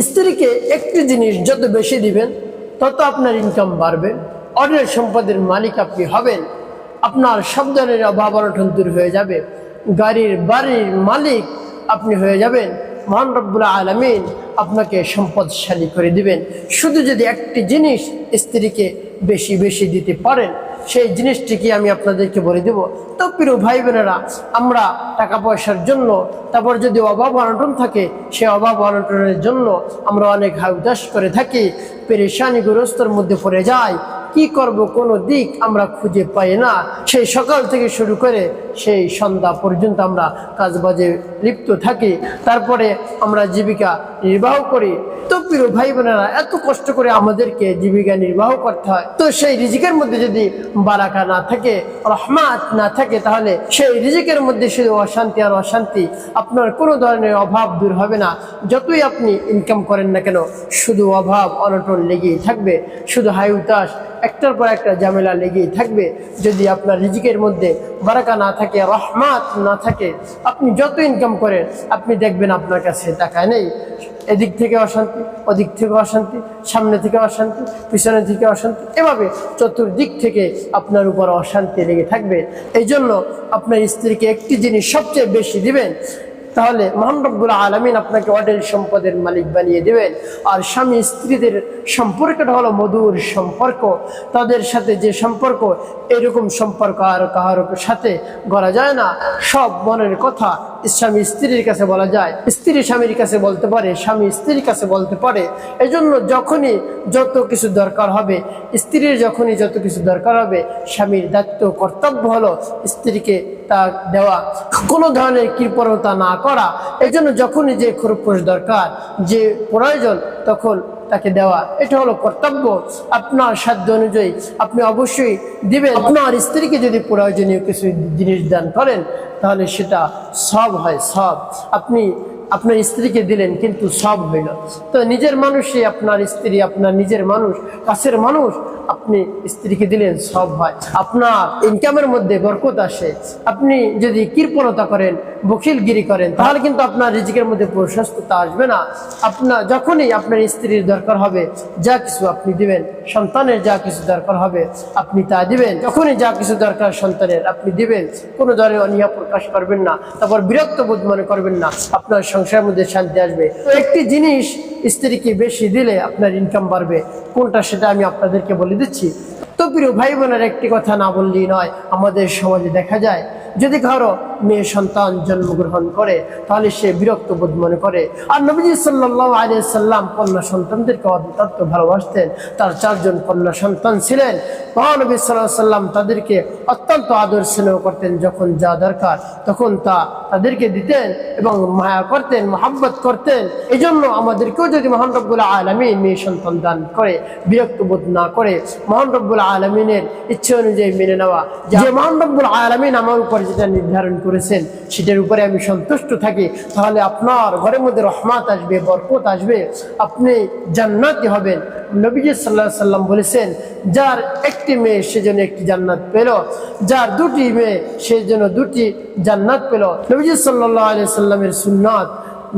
স্ত্রীকে একটি জিনিস যত বেশি দিবেন, তত আপনার ইনকাম বাড়বে। অন্যের সম্পদের মালিক আপনি হবেন। আপনার সব ধরনের অভাব অনটন দূর হয়ে যাবে। গাড়ির বাড়ির মালিক আপনি হয়ে যাবেন। মহান রব্বুল্লাহ আলমিন আপনাকে সম্পদশালী করে দিবেন। শুধু যদি একটি জিনিস স্ত্রীকে বেশি বেশি দিতে পারেন, সেই জিনিসটিকে আমি আপনাদেরকে বলে দেব। তো প্রিয় ভাই বোনেরা আমরা টাকা পয়সার জন্য, তারপর যদি অভাব অনটন থাকে, সে অভাব অনটনের জন্য আমরা অনেক হাউদাস করে থাকি, পেরেশানিগ্রস্তর মধ্যে পড়ে যাই কি করব কোনো দিক আমরা খুঁজে পাই না। সেই সকাল থেকে শুরু করে সেই সন্ধ্যা পর্যন্ত আমরা কাজবাজে লিপ্ত থাকি। তারপরে আমরা জীবিকা নির্বাহ করি। তো প্রিয় ভাই বোনেরা এত কষ্ট করে আমাদেরকে জীবিকা নির্বাহ করতে হয়। তো সেই রিজিকের মধ্যে যদি বারাকা না থাকে, রহমাত না থাকে, তাহলে সেই রিজিকের মধ্যে শুধু অশান্তি আর অশান্তি আপনার কোনো ধরনের অভাব দূর হবে না। যতই আপনি ইনকাম করেন না কেন, শুধু অভাব অনটন লেগেই থাকবে। শুধু হাই উতাস একটার পর একটা ঝামেলা লেগেই থাকবে। যদি আপনার রিজিকের মধ্যে বারাকা না থাকে, রহমাত না থাকে, আপনি যত ইনকাম করেন, আপনি দেখবেন আপনার কাছে টাকা নেই। এদিক থেকে অশান্তি, ওদিক থেকে অশান্তি, সামনে থেকে অশান্তি, পিছনে থেকে অশান্তি, এভাবে চতুর্দিক থেকে আপনার উপর অশান্তি লেগে থাকবে। এই জন্য আপনার স্ত্রীকে একটি জিনিস সবচেয়ে বেশি দিবেন তাহলে মহান রব্বুল আলমিন আপনাকে অডেল সম্পদের মালিক বানিয়ে দেবেন। আর স্বামী স্ত্রীদের সম্পর্কটা হলো মধুর সম্পর্ক। তাদের সাথে যে সম্পর্ক, এরকম সম্পর্ক আর কাহার সাথে গড়া যায় না। সব মনের কথা স্বামী স্ত্রীর কাছে বলা যায়। স্ত্রী স্বামীর কাছে বলতে পারে, স্বামী স্ত্রীর কাছে বলতে পারে। এজন্য যখনই যত কিছু দরকার হবে, স্ত্রীর যখনই যত কিছু দরকার হবে, স্বামীর দায়িত্ব, কর্তব্য হলো স্ত্রীকে তা দেওয়া কোনো ধরনের কৃপণতা না করা। এই জন্য যখনই যে খরপোশ দরকার, যে প্রয়োজন তখন তাকে দেওয়া। এটা হলো কর্তব্য আপনার সাধ্য অনুযায়ী। আপনি অবশ্যই দিবেন। আপনার স্ত্রীকে যদি প্রয়োজনীয় কিছু জিনিস দান করেন, তাহলে সেটা সব হয়, সব। আপনি আপনার স্ত্রীকে দিলেন, কিন্তু সব হইল। তো নিজের মানুষই আপনার স্ত্রী, আপনার নিজের মানুষ, কাছের মানুষ, আপনি স্ত্রীকে দিলেন, সব হয়। আপনার ইনকামের মধ্যে বরকত আসে। আপনি যদি কৃপণতা করেন বকিলগিরি করেন, তাহলে কিন্তু আপনার রিজিকের মধ্যে প্রশস্ততা আসবে না। আপনার, যখনই আপনার স্ত্রীর দরকার হবে, যা কিছু আপনি দিবেন, সন্তানের যা কিছু দরকার হবে, আপনি তা দিবেন। যখনই যা কিছু দরকার সন্তানের, আপনি দিবেন। কোনো ধরনের অনিয়া প্রকাশ করবেন না। তারপর বিরক্ত বোধ মনে করবেন না। আপনার সংসারের মধ্যে শান্তি আসবে। তো একটি জিনিস স্ত্রীকে বেশি দিলে আপনার ইনকাম বাড়বে, কোনটা সেটা আমি আপনাদেরকে বলে দিচ্ছি। তো প্রিয় ভাই বোনের একটি কথা না বললেই নয়, আমাদের সমাজে দেখা যায়, যদি কারও মেয়ে সন্তান জন্মগ্রহণ করে, তাহলে সে বিরক্ত বোধ মনে করে। আর নবীজি সাল্লাহ আলিয়া সাল্লাম কন্যা সন্তানদেরকে অত্যন্ত ভালোবাসতেন। তার চারজন কন্যা সন্তান ছিলেন। মহানবী সাল্লাহ সাল্লাম তাদেরকে অত্যন্ত আদর স্নেহ করতেন যখন যা দরকার, তখন তা তাদেরকে দিতেন এবং মায়া করতেন মোহাম্মত করতেন। এই জন্য আমাদেরকেও যদি মহান রব্বুল্লাহ আলমী মেয়ে সন্তান দান করে, বিরক্ত বোধ না করে, মহান রব্বুল আলমিনের ইচ্ছে অনুযায়ী মেনে নেওয়া। যে মহান রব্বুল আলমিন আমার উপর যেটা নির্ধারণ করেছেন, সেটার উপরে আমি সন্তুষ্ট থাকি, তাহলে আপনার ঘরের মধ্যে রহমাত আসবে, বরকত আসবে, আপনি জান্নাতি হবেন। নবীজি সাল্লাহ সাল্লাম বলেছেন, যার একটি মেয়ে সেজন্য একটি জান্নাত পেল, যার দুটি মেয়ে সেজন্য দুটি জান্নাত পেল। নবীজি সাল্লাহ আলি সাল্লামের সুন্নাত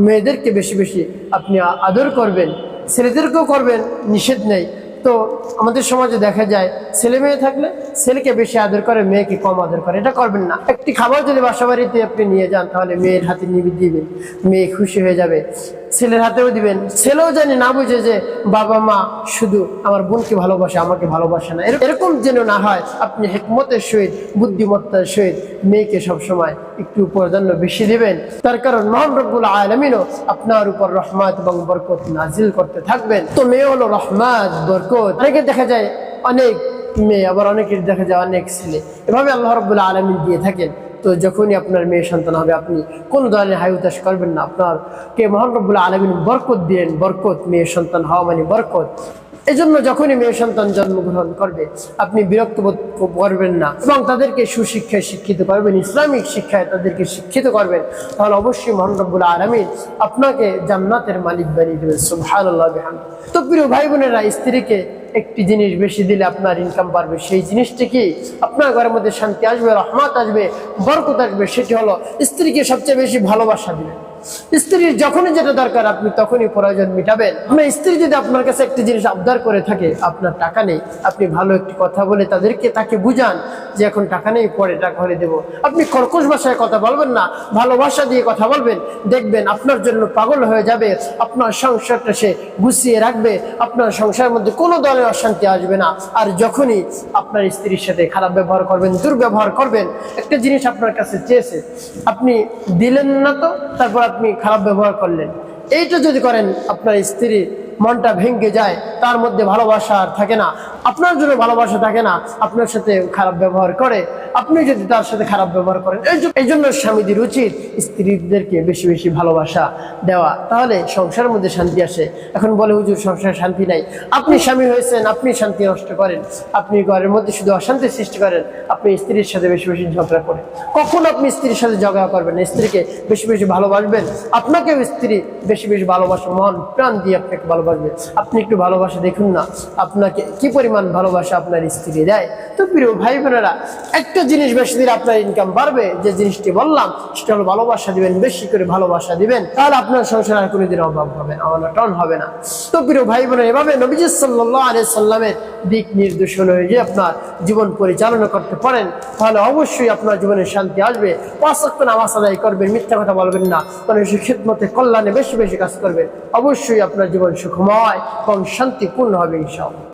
মেয়েদেরকে বেশি বেশি আপনি আদর করবেন, ছেলেদেরকেও করবেন, নিষেধ নেই। তো আমাদের সমাজে দেখা যায় ছেলে মেয়ে থাকলে ছেলেকে বেশি আদর করে, মেয়েকে কম আদর করে। এটা করবেন না। একটি খাবার যদি বাসা বাড়িতে আপনি নিয়ে যান, তাহলে মেয়ের হাতে নিবি দিবেন, মেয়ে খুশি হয়ে যাবে। ছেলের হাতেও দিবেন। ছেলেও জানি, না বুঝে যে বাবা মা শুধু আমার বোনকে ভালোবাসে, আমাকে ভালোবাসে না। এর- এরকম যেন না হয়, আপনি হেকমতের সহিত, বুদ্ধিমত্তার সহিত মেয়েকে সবসময় একটু প্রাধান্য বেশি দিবেন। তার কারণ মহান রব্বুল আলমিনও আপনার উপর রহমাত এবং বরকত নাজিল করতে থাকবেন। তো মেয়ে হলো রহমাত, বরকত। অনেকে দেখা যায় অনেক মেয়ে, আবার অনেকের দেখা যায় অনেক ছেলে। এভাবে আল্লাহ রব্বুল আলমিন দিয়ে থাকেন। তো যখনই আপনার মেয়ে সন্তান হবে, আপনি কোন ধরনের হাই উতাস করবেন না। আপনার কে মহান রব্বুল আলমিন বরকত দিলেন বরকত, মেয়ে সন্তান হওয়া মানে বরকত। জন্য যখনই মেয়ে সন্তান জন্মগ্রহণ করবে, আপনি বিরক্ত বোধ করবেন না এবং তাদেরকে সুশিক্ষায় শিক্ষিত করবেন, ইসলামিক শিক্ষায় তাদেরকে শিক্ষিত করবেন, তাহলে অবশ্যই মহান রব্বুল আলমিন আপনাকে জান্নাতের মালিক বানিয়ে দেবেন। বিহামদি। তো প্রিয় ভাই বোনেরা স্ত্রীকে একটি জিনিস বেশি দিলে আপনার ইনকাম বাড়বে। সেই জিনিসটি কি আপনার ঘরের মধ্যে শান্তি আসবে, রহমাত আসবে, বরকত আসবে, সেটি হলো স্ত্রীকে সবচেয়ে বেশি ভালোবাসা দিবেন। স্ত্রীর যখনই যেটা দরকার, আপনি তখনই প্রয়োজন মিটাবেন। আপনার স্ত্রী যদি আপনার কাছে একটি জিনিস আবদার করে থাকে, আপনার টাকা নেই, আপনি ভালো একটি কথা বলে তাদেরকে তাকে বুঝান যে এখন টাকা নেই, পরে টাকা হলে দেবো। আপনি কর্কশ ভাষায় কথা বলবেন না, ভালোবাসা দিয়ে কথা বলবেন, দেখবেন আপনার জন্য পাগল হয়ে যাবে, আপনার সংসারটা সে গুছিয়ে রাখবে, আপনার সংসারের মধ্যে কোনো ধরনের অশান্তি আসবে না। আর যখনই আপনার স্ত্রীর সাথে খারাপ ব্যবহার করবেন, দুর্ব্যবহার করবেন, একটা জিনিস আপনার কাছে চেয়েছে, আপনি দিলেন না তো, তারপর আপনি খারাপ ব্যবহার করলেন। এইটা যদি করেন, আপনার স্ত্রী মনটা ভেঙে যায়, তার মধ্যে ভালোবাসা আর থাকে না। আপনার জন্য ভালোবাসা থাকে না, আপনার সাথে খারাপ ব্যবহার করে, আপনি যদি তার সাথে খারাপ ব্যবহার করেন, এই জন্য স্বামীদের উচিত স্ত্রীদেরকে বেশি বেশি ভালোবাসা দেওয়া। তাহলে সংসারের মধ্যে শান্তি আসে। এখন বলে, হুজুর, সংসারে শান্তি নাই। আপনি স্বামী হয়েছেন, আপনি শান্তি নষ্ট করেন। আপনি ঘরের মধ্যে শুধু অশান্তি সৃষ্টি করেন, আপনি স্ত্রীর সাথে বেশি বেশি ঝগড়া করেন। কখন আপনি স্ত্রীর সাথে ঝগড়া করবেন? স্ত্রীকে বেশি বেশি ভালোবাসবেন? আপনাকেও স্ত্রী বেশি বেশি ভালোবাসা, মন, প্রাণ দিয়ে আপনাকে ভালোবাসবে। আপনি একটু ভালোবাসা দেখুন না। আপনাকে কি পরিমাণ ভালোবাসা আপনার স্ত্রী দেয়। তো প্রিয় ভাই বোনেরা একটা জিনিস বেশি দিলে আপনার ইনকাম বাড়বে, যে জিনিসটি বললাম, সেটা হলো ভালোবাসা দিবেন, বেশি করে ভালোবাসা দিবেন, তাহলে আপনার সংসার আর কোনোদিন অভাব হবে না অনটন হবে না। তো প্রিয় ভাই বোনেরা এভাবে নবীজ সাল্লাহ আলিয়া সাল্লামের দিক নির্দেশ অনুযায়ী আপনার জীবন পরিচালনা করতে পারেন, তাহলে অবশ্যই আপনার জীবনে শান্তি আসবে। পাঁচ ওয়াক্ত নামাজ আদায় করবেন, মিথ্যা কথা বলবেন না মানুষের খিদমতে কল্যাণে বেশি বেশি কাজ করবেন, অবশ্যই আপনার জীবন সুখময় এবং শান্তিপূর্ণ হবে ইনশাআল্লাহ।